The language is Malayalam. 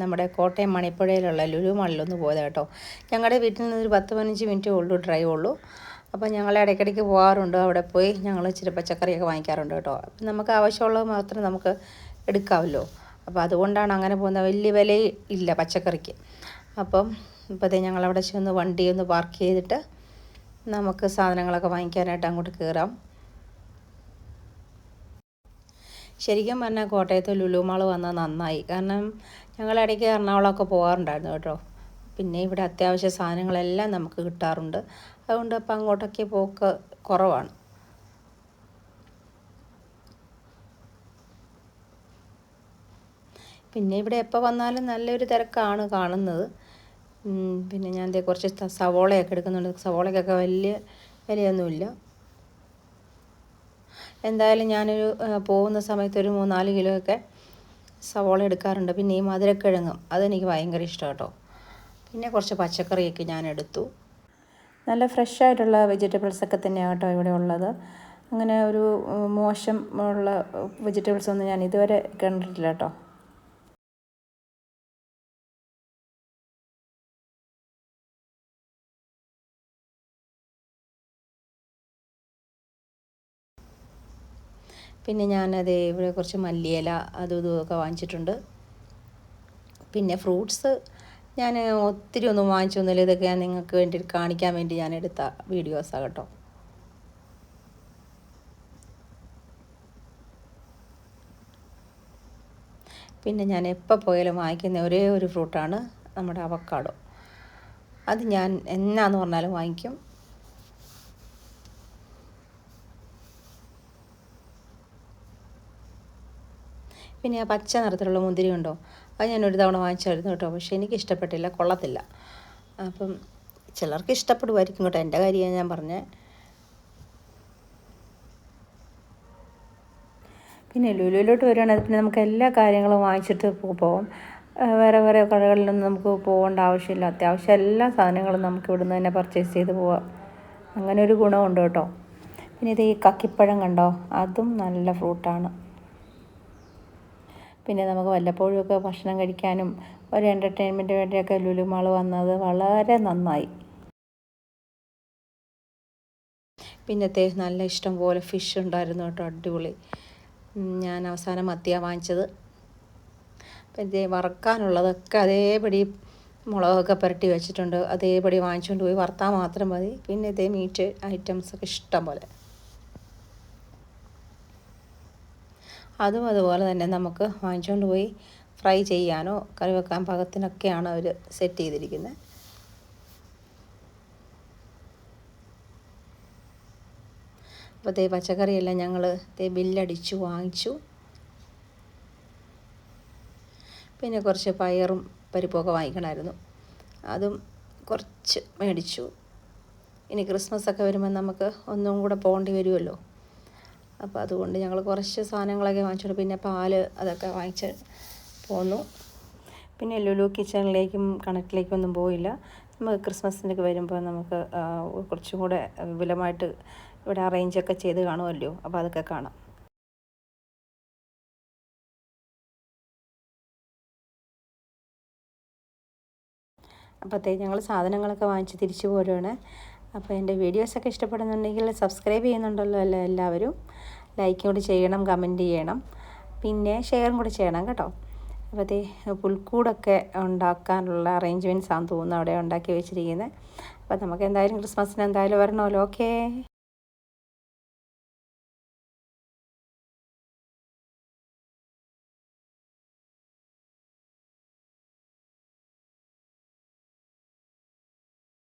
നമ്മുടെ കോട്ടയം മണിപ്പുഴയിലുള്ള ലുലു മാളിലൊന്ന് പോയത് കേട്ടോ. ഞങ്ങളുടെ വീട്ടിൽ നിന്ന് ഒരു പത്ത് പതിനഞ്ച് മിനിറ്റ് ഉള്ളൂ ഡ്രൈവ് ഉള്ളൂ. അപ്പോൾ ഞങ്ങൾ ഇടയ്ക്കിടയ്ക്ക് പോകാറുണ്ട്. അവിടെ പോയി ഞങ്ങൾ ഇച്ചിരി പച്ചക്കറിയൊക്കെ വാങ്ങിക്കാറുണ്ട് കേട്ടോ. അപ്പം നമുക്ക് ആവശ്യമുള്ളത് മാത്രം നമുക്ക് എടുക്കാമല്ലോ. അപ്പോൾ അതുകൊണ്ടാണ് അങ്ങനെ പോകുന്നത്. വലിയ വില ഇല്ല പച്ചക്കറിക്ക്. അപ്പം ഞങ്ങൾ അവിടെ ചെന്ന് വണ്ടി ഒന്ന് പാർക്ക് ചെയ്തിട്ട് നമുക്ക് സാധനങ്ങളൊക്കെ വാങ്ങിക്കാനായിട്ട് അങ്ങോട്ട് കയറാം ശരിക്കും പറഞ്ഞാൽ കോട്ടയത്ത് ലുലു മാൾ വന്നാൽ നന്നായി. കാരണം ഞങ്ങൾ ഇടയ്ക്ക് എറണാകുളമൊക്കെ പോകാറുണ്ടായിരുന്നു കേട്ടോ. പിന്നെ ഇവിടെ അത്യാവശ്യ സാധനങ്ങളെല്ലാം നമുക്ക് കിട്ടാറുണ്ട്. അതുകൊണ്ട് അപ്പം അങ്ങോട്ടൊക്കെ പോക്ക് കുറവാണ്. പിന്നെ ഇവിടെ എപ്പോൾ വന്നാലും നല്ലൊരു തിരക്കാണ് കാണുന്നത്. പിന്നെ ഞാൻ കുറച്ച് സവോളയൊക്കെ എടുക്കുന്നുണ്ട്. സവോളയ്ക്കൊക്കെ വലിയ വിലയൊന്നുമില്ല. എന്തായാലും ഞാനൊരു പോകുന്ന സമയത്ത് ഒരു മൂന്നാൽ കിലോ ഒക്കെ സവോള എടുക്കാറുണ്ട്. പിന്നെ ഈ മധുരക്കിഴങ്ങും അതെനിക്ക് ഭയങ്കര ഇഷ്ടം കേട്ടോ പിന്നെ കുറച്ച് പച്ചക്കറിയൊക്കെ ഞാൻ എടുത്തു നല്ല ഫ്രഷ് ആയിട്ടുള്ള വെജിറ്റബിൾസ് ഒക്കെ തന്നെയാണ് കേട്ടോ ഇവിടെ ഉള്ളത്. അങ്ങനെ ഒരു മോശം ഉള്ള വെജിറ്റബിൾസ് ഒന്നും ഞാൻ ഇതുവരെ കണ്ടിട്ടില്ല കേട്ടോ പിന്നെ ഞാനത് ഇവിടെ കുറച്ച് മല്ലിയില അതും ഇതും ഒക്കെ വാങ്ങിച്ചിട്ടുണ്ട്. പിന്നെ ഫ്രൂട്ട്സ് ഞാൻ ഒത്തിരി ഒന്നും വാങ്ങിച്ചൊന്നുമില്ല. ഇതൊക്കെ ഞാൻ നിങ്ങൾക്ക് വേണ്ടി കാണിക്കാൻ വേണ്ടി ഞാൻ എടുത്ത വീഡിയോസാണ് കേട്ടോ. പിന്നെ ഞാൻ എപ്പോൾ പോയാലും വാങ്ങിക്കുന്ന ഒരേ ഒരു ഫ്രൂട്ടാണ് നമ്മുടെ അവക്കാടോ. അത് ഞാൻ എന്നാന്ന് പറഞ്ഞാലും വാങ്ങിക്കും. പിന്നെ ആ പച്ച നിറത്തിലുള്ള മുന്തിരി ഉണ്ടോ? അത് ഞാൻ ഒരു തവണ വാങ്ങിച്ചായിരുന്നു കേട്ടോ പക്ഷേ എനിക്ക് ഇഷ്ടപ്പെട്ടില്ല കൊള്ളത്തില്ല. അപ്പം ചിലർക്ക് ഇഷ്ടപ്പെടുമായിരിക്കും കേട്ടോ എന്റെ കാര്യമാണ് ഞാൻ പറഞ്ഞത്. പിന്നെ ലുലുവിലോട്ട് വരികയാണെങ്കിൽ പിന്നെ നമുക്ക് എല്ലാ കാര്യങ്ങളും വാങ്ങിച്ചിട്ട് പോകും വേറെ വേറെ കടകളിലൊന്നും നമുക്ക് പോകേണ്ട ആവശ്യമില്ല. അത്യാവശ്യം എല്ലാ സാധനങ്ങളും നമുക്ക് ഇവിടുന്ന് തന്നെ പർച്ചേസ് ചെയ്ത് പോവാം. അങ്ങനെ ഒരു ഗുണമുണ്ട് കേട്ടോ. പിന്നെ ഇത് ഈ കക്കിപ്പഴം കണ്ടോ? അതും നല്ല ഫ്രൂട്ടാണ്. പിന്നെ നമുക്ക് വല്ലപ്പോഴും ഒക്കെ ഭക്ഷണം കഴിക്കാനും ഒരു എന്റർടൈൻമെന്റ് വേണ്ടിയൊക്കെ ലുലു മാൾ വന്നത് വളരെ നന്നായി. പിന്നത്തെ നല്ല ഇഷ്ടം പോലെ ഫിഷ് ഉണ്ടായിരുന്നു കേട്ടോ അടിപൊളി. ഞാൻ അവസാനം മത്തിയാണ് വാങ്ങിച്ചത്. പിന്നെ വറക്കാനുള്ളതൊക്കെ അതേപടി മുളകൊക്കെ പുരട്ടി വെച്ചിട്ടുണ്ട്. അതേപടി വാങ്ങിച്ചുകൊണ്ട് പോയി വറുത്താൽ മാത്രം മതി. പിന്നെ ഇതേ മീറ്റ് ഐറ്റംസൊക്കെ ഇഷ്ടം പോലെ. അതും അതുപോലെ തന്നെ നമുക്ക് വാങ്ങിച്ചുകൊണ്ട് പോയി ഫ്രൈ ചെയ്യാനോ കറി വെക്കാൻ പാകത്തിനൊക്കെയാണ് അവർ സെറ്റ് ചെയ്തിരിക്കുന്നത് അപ്പോൾ ദേ പച്ചക്കറിയെല്ലാം ഞങ്ങൾ തേ ബില്ലടിച്ചു വാങ്ങിച്ചു. പിന്നെ കുറച്ച് പയറും പരിപ്പൊക്കെ വാങ്ങിക്കണമായിരുന്നു അതും കുറച്ച് മേടിച്ചു. ഇനി ക്രിസ്മസ് ഒക്കെ വരുമ്പോൾ നമുക്ക് ഒന്നും കൂടെ പോകേണ്ടി വരുമല്ലോ അപ്പോൾ അതുകൊണ്ട് ഞങ്ങൾ കുറച്ച് സാധനങ്ങളൊക്കെ വാങ്ങിച്ചോളൂ പിന്നെ പാൽ അതൊക്കെ വാങ്ങിച്ച് പോന്നു. പിന്നെ ലുലു കിച്ചണിലേക്കും കണക്റ്റിലേക്കും ഒന്നും പോയില്ല. നമുക്ക് ക്രിസ്മസിനൊക്കെ വരുമ്പോൾ നമുക്ക് കുറച്ചും കൂടെ വിപുലമായിട്ട് ഇവിടെ അറേഞ്ചൊക്കെ ചെയ്ത് കാണുമല്ലോ. അപ്പോൾ അതൊക്കെ കാണാം. അപ്പോഴത്തേക്ക് ഞങ്ങൾ സാധനങ്ങളൊക്കെ വാങ്ങിച്ച് തിരിച്ചു പോരുകയാണ് അപ്പോൾ എന്റെ വീഡിയോസൊക്കെ ഇഷ്ടപ്പെടുന്നുണ്ടെങ്കിൽ സബ്സ്ക്രൈബ് ചെയ്യുന്നുണ്ടല്ലോ അല്ലേ എല്ലാവരും. ലൈക്കും കൂടി ചെയ്യണം കമന്റ് ചെയ്യണം. പിന്നെ ഷെയറും കൂടി ചെയ്യണം കേട്ടോ. അപ്പോൾ അപ്പോഴത്തേ പുൽക്കൂടൊക്കെ ഉണ്ടാക്കാനുള്ള അറേഞ്ച്മെന്റ്സ് ആണ് തോന്നുന്നു അവിടെ ഉണ്ടാക്കി വെച്ചിരിക്കുന്നത്. അപ്പോൾ നമുക്ക് എന്തായാലും ക്രിസ്മസിന് എന്തായാലും വരണമല്ലോ ഓക്കേ